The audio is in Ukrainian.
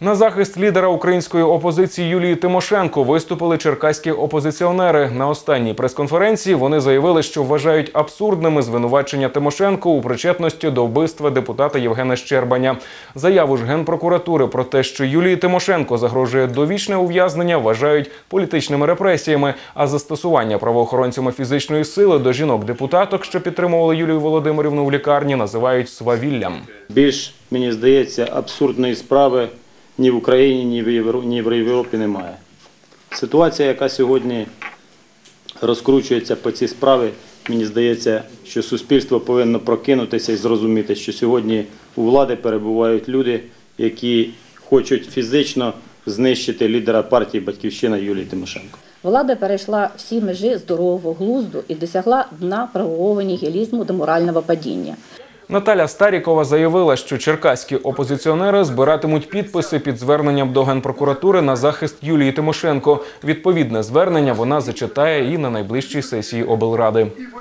На захист лідера української опозиції Юлії Тимошенко виступили черкаські опозиціонери. На останній прес-конференції вони заявили, що вважають абсурдними звинувачення Тимошенко у причетності до вбивства депутата Євгена Щербаня. Заяву ж генпрокуратури про те, що Юлії Тимошенко загрожує довічне ув'язнення, вважають політичними репресіями. А застосування правоохоронцями фізичної сили до жінок-депутаток, що підтримували Юлію Володимирівну в лікарні, називають свавіллям. Більш, мені здається, абсурдної справи ні в Україні, ні в Євро- ні в Європі немає. Ситуація, яка сьогодні розкручується по цій справі, мені здається, що суспільство повинно прокинутися і зрозуміти, що сьогодні у влади перебувають люди, які хочуть фізично знищити лідера партії Батьківщина Юлії Тимошенко. Влада перейшла всі межі здорового глузду і досягла дна правового нігілізму до морального падіння. Наталя Старікова заявила, що черкаські опозиціонери збиратимуть підписи під зверненням до генпрокуратури на захист Юлії Тимошенко. Відповідне звернення вона зачитає і на найближчій сесії облради.